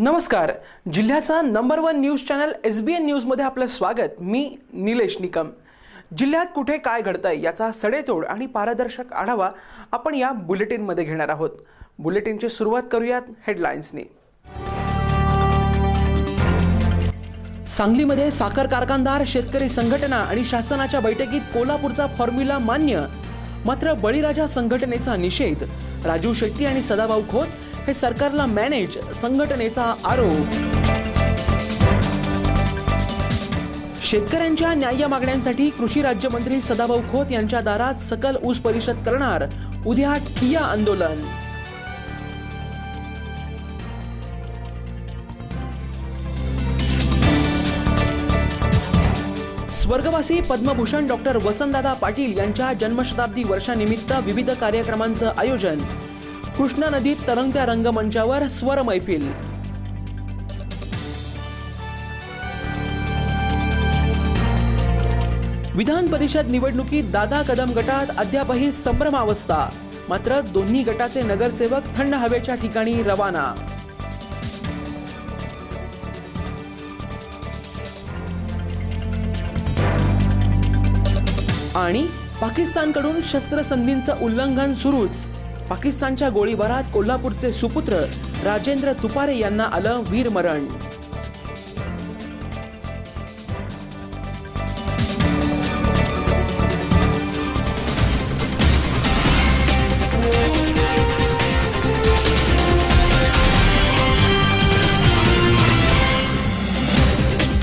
नमस्कार. जिल्ह्याचा number one news channel S B N न्यूजमध्ये आपलं स्वागत. मी निलेश निकम. जिल्ह्यात कुठे काय घडतंय याचा सडेतोड आणि पारदर्शक आढावा आपण या बुलेटिनमध्ये घेणार आहोत. बुलेटिनची सुरुवात करूयात हेडलाईन्सनी सांगलीमध्ये साखर कारखानदार शेतकरी संघटना आणि शासनाच्या बैठकीत कोल्हापूरचा फॉर्म्युला मान्य. मात्र बळीराजा संघटनेचा निषेध. राजू शेट्टी आणि सदाभाऊ खोत हे सरकारला मॅनेज संघटनेचा आरोप. शेतकऱ्यांच्या न्याय्य मागण्यांसाठी कृषी राज्यमंत्री सदाभाऊ खोत यांच्या दारात सकल ऊस परिषद करणार उद्या ठिया आंदोलन. स्वर्गवासी पद्मभूषण डॉक्टर वसंतदादा पाटील यांच्या जन्मशताब्दी वर्षानिमित्त विविध कार्यक्रमांचं आयोजन. कृष्णा नदीत तरंगत्या रंगमंचावर स्वर मैफिल. विधान परिषद निवडणुकीत दादा कदम गटात अद्यापही संभ्रमावस्था मात्र दोन्ही गटाचे नगरसेवक थंड हवेच्या ठिकाणी रवाना. आणि पाकिस्तानकडून शस्त्रसंधींचं उल्लंघन सुरूच. पाकिस्तानच्या गोळीबारात कोल्हापूरचे सुपुत्र राजेंद्र तुपारे यांना आलं वीरमरण.